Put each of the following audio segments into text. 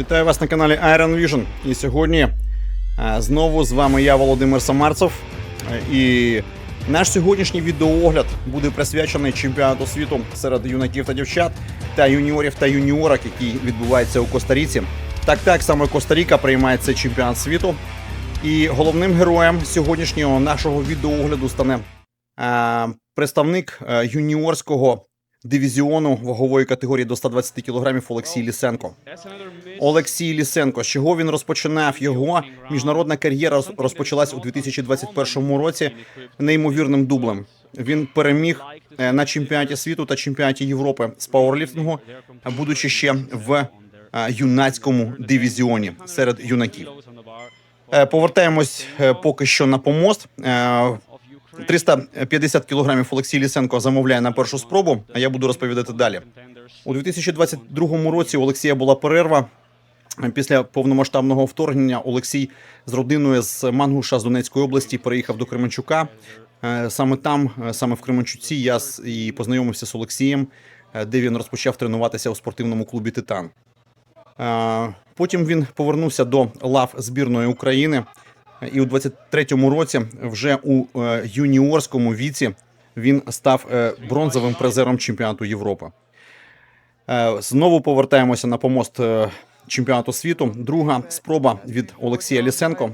Вітаю вас на каналі Iron Vision. І сьогодні е, знову з вами я, Володимир Самарцев. Е, І наш сьогоднішній відеоогляд буде присвячений чемпіонату світу серед юнаків та дівчат та юніорів та юніорок, який відбувається у Коста-Ріці. Так, так саме Коста-Ріка приймає цей чемпіонат світу. І головним героєм сьогоднішнього нашого відеоогляду стане е, представник юніорського дивізіону вагової категорії до 120 кг Олексій Лісенко. Олексій Лісенко. З чого він розпочинав? Його міжнародна кар'єра розпочалась у 2021 році неймовірним дублем. Він переміг е, на чемпіонаті світу та чемпіонаті Європи з пауерліфтингу, будучи ще в е, юнацькому дивізіоні серед юнаків. Е, Повертаємось поки що на помост. Е, 350 кілограмів Олексій Лісенко замовляє на першу спробу. А я буду розповідати далі. У 2022 році у Олексія була перерва. Після повномасштабного вторгнення Олексій з родиною з Мангуша з Донецької області переїхав до Кременчука. Е, Саме там, е, саме в Кременчуці, я і познайомився з Олексієм, е, де він розпочав тренуватися у спортивному клубі Титан. Потім він повернувся до лав збірної України. І у 23-му році, вже у е, юніорському віці, він став е, бронзовим призером чемпіонату Європи. Е, Знову повертаємося на помост чемпіонату світу. Друга спроба від Олексія Лісенко.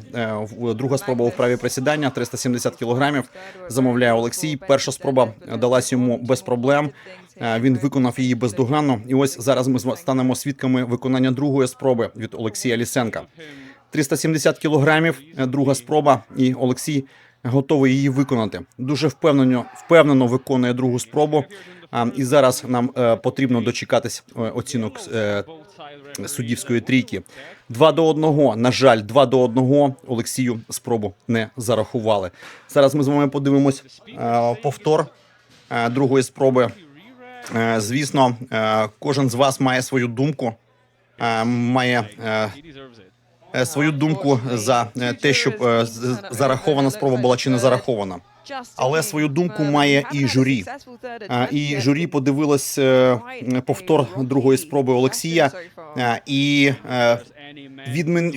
Друга спроба у вправі присідання 370 кілограмів. Замовляє Олексій. Перша спроба далась йому без проблем. Він виконав її бездоганно. І ось зараз ми станемо свідками виконання другої спроби від Олексія Лісенка. 370 кілограмів, е, друга спроба, і Олексій готовий її виконати. Дуже впевнено, впевнено виконує другу спробу. І зараз нам е, потрібно дочекатись е, оцінок суддівської трійки. Два до одного. На жаль, два до одного Олексію спробу не зарахували. Зараз ми з вами подивимось повтор другої спроби. Звісно, кожен з вас має свою думку, має свою думку за е, те, щоб е, зарахована спроба була чи не зарахована. Але свою думку має і журі. І журі подивилось е, повтор другої спроби Олексія е, і е,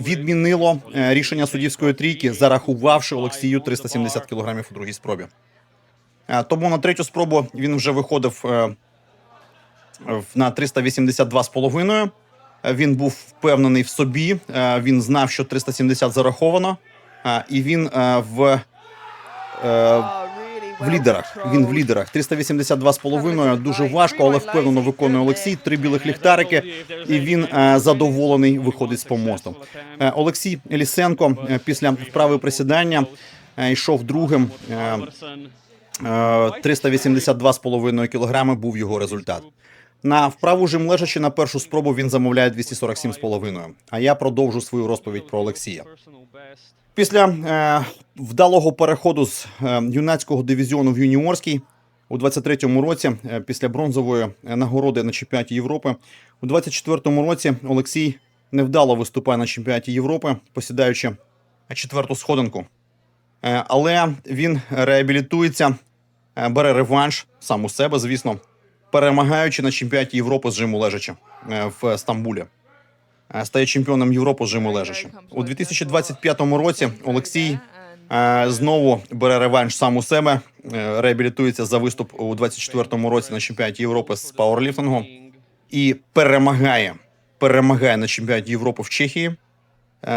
відмінило е, рішення суддівської трійки, зарахувавши Олексію 370 кілограмів у другій спробі. Е, Тому на третю спробу він вже виходив е, на 382,5. Е, Він був впевнений в собі. е, Він знав, що 370 зараховано, е, і він в, в лідерах. Він в лідерах 382,5. Дуже важко, але впевнено виконує Олексій. Три білих ліхтарики, і він задоволений виходить з помосту. Олексій Лісенко після вправи присідання йшов другим. Е, е, 382,5 кілограми був його результат. На вправу жим лежачи на першу спробу він замовляє 247,5. А я продовжу свою розповідь про Олексія. Після е, вдалого переходу з е, юнацького дивізіону в юніорський у 23-му році, е, після бронзової е, нагороди на чемпіонаті Європи, у 24-му році Олексій невдало виступає на чемпіонаті Європи, посідаючи четверту сходинку. Е, але він реабілітується, е, бере реванш сам у себе, звісно, перемагаючи на чемпіонаті Європи з жиму лежачи е, в Стамбулі. Е, Стає чемпіоном Європи з жиму лежачи. У 2025 році Олексій е, знову бере реванш сам у себе, реабілітується за виступ у 24 році на чемпіонаті Європи з пауерліфтингу і перемагає. Перемагає на чемпіонаті Європи в Чехії,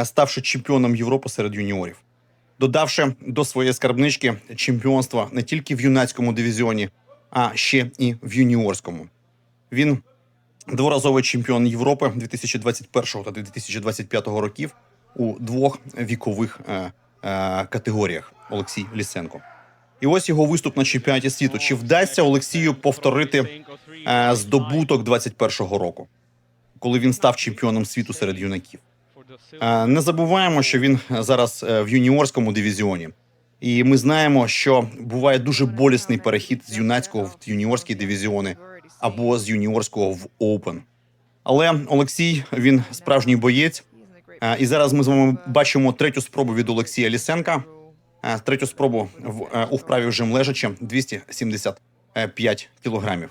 ставши чемпіоном Європи серед юніорів, додавши до своєї скарбнички чемпіонства не тільки в юнацькому дивізіоні, а ще і в юніорському. Він дворазовий чемпіон Європи 2021 та 2025 років у двох вікових е, е, категоріях Олексій Лісенко. І ось його виступ на чемпіонаті світу. Чи вдасться Олексію повторити е, здобуток 21-го року, коли він став чемпіоном світу серед юнаків? Е, Не забуваємо, що він зараз е, в юніорському дивізіоні, і ми знаємо, що буває дуже болісний перехід з юнацького в юніорські дивізіони або з юніорського в Open. Але Олексій він справжній боєць. І зараз ми з вами бачимо третю спробу від Олексія Лісенка. Третю спробу в е, у вправі жим лежачи 275 кілограмів.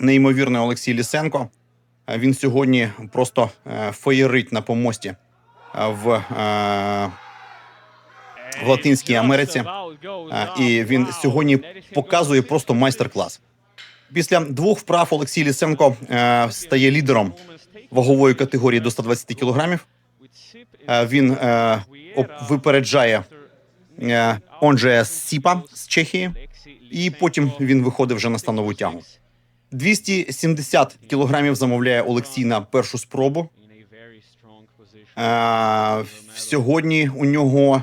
Неймовірний Олексій Лісенко. Він сьогодні просто е, феєрить на помості в, е, в Латинській Америці. І він сьогодні показує просто майстер-клас. Після двох вправ Олексій Лісенко е, стає лідером вагової категорії до 120 кілограмів. Е, Він е, випереджає е, Онджея Сіпа з Чехії, і потім він виходить вже на станову тягу. 270 кілограмів замовляє Олексій на першу спробу. Сьогодні у нього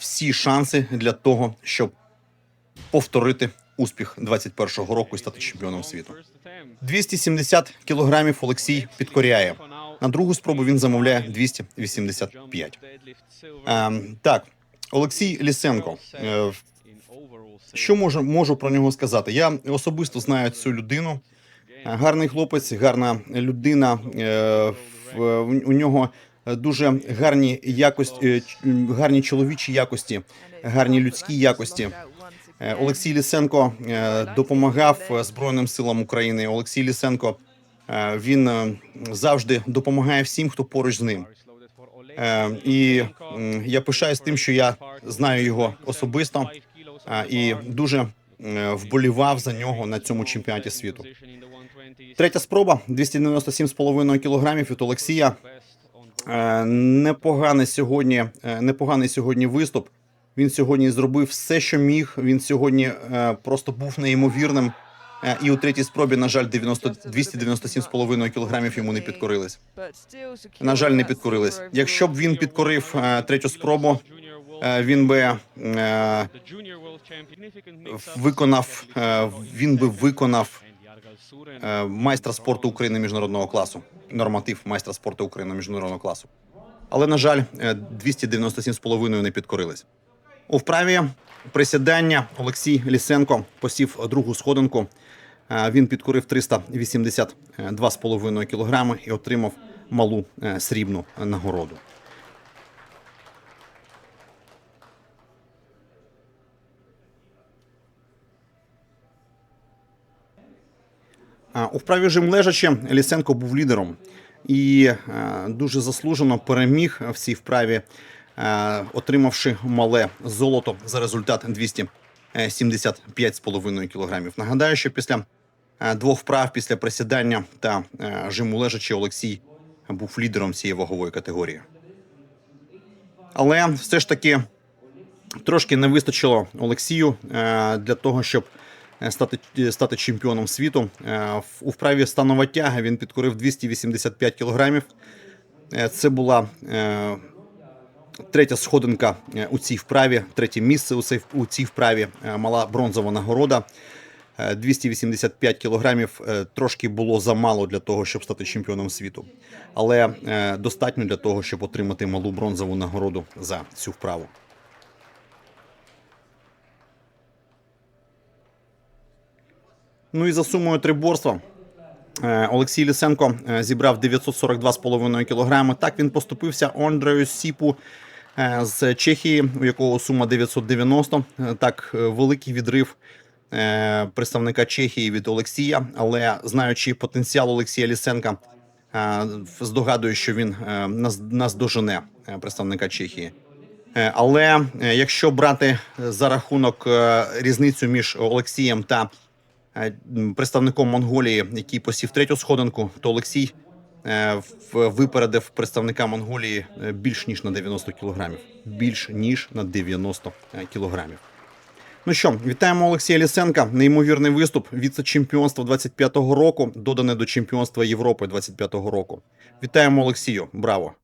всі шанси для того, щоб повторити успіх 21-го року і стати чемпіоном світу. 270 кілограмів Олексій підкоряє. На другу спробу він замовляє 285. Ем, так, Олексій Лісенко. Е, що можу, можу про нього сказати? Я особисто знаю цю людину. Е, Гарний хлопець, гарна людина. Е, в- У нього дуже гарні якості, е, гарні чоловічі якості, гарні людські якості. Е, Олексій Лісенко е, допомагав е, Збройним силам України. Олексій Лісенко е, він е, завжди допомагає всім, хто поруч з ним. Е, І я пишаюсь тим, що я знаю його особисто е, і дуже е, вболівав за нього на цьому чемпіонаті світу. Третя спроба 297,5 кілограмів від Олексія. Е, Непоганий сьогодні, е, непоганий сьогодні виступ. Він сьогодні зробив все, що міг. Він сьогодні е, просто був неймовірним. І у третій спробі, на жаль, 90, 297,5 кілограмів йому не підкорились. На жаль, не підкорились. Якщо б він підкорив третю спробу, Він би виконав, він би виконав майстра спорту України міжнародного класу. Норматив майстра спорту України міжнародного класу. Але, на жаль, е, 297,5 не підкорились. У вправі присідання Олексій Лісенко посів другу сходинку. Е, Він підкорив 382,5 кілограми і отримав малу е, срібну нагороду. У вправі жим лежачи Лісенко був лідером і е, дуже заслужено переміг в цій вправі, е, отримавши мале золото за результат 275,5 кілограмів. Нагадаю, що після е, двох вправ, після присідання та жиму лежачи, Олексій був лідером цієї вагової категорії. Але все ж таки трошки не вистачило Олексію для того, щоб стати, стати чемпіоном світу. Е, У вправі станова тяга він підкорив 285 кілограмів. Е, Це була е, третя сходинка е, у цій вправі, третє місце у цій, вправі. Е, Мала бронзова нагорода. Е, 285 кілограмів е, трошки було замало для того, щоб стати чемпіоном світу, але е, достатньо для того, щоб отримати малу бронзову нагороду за цю вправу. Ну і за сумою триборства е, Олексій Лісенко е, зібрав 942,5 кілограми. Так він поступився Ондрею Сіпу е, з Чехії, у якого сума 990. Е, Так, великий відрив представника Чехії від Олексія, але знаючи потенціал Олексія Лісенка, здогадую, що він наздожене представника Чехії. Але якщо брати за рахунок різницю між Олексієм та представником Монголії, який посів третю сходинку, то Олексій е, випередив представника Монголії е, більш ніж на 90 кілограмів. Більш ніж на 90 кілограмів. Ну що, вітаємо Олексія Лісенка. Неймовірний виступ. Віце-чемпіонства 25-го року, додане до чемпіонства Європи 25-го року. Вітаємо Олексію. Браво!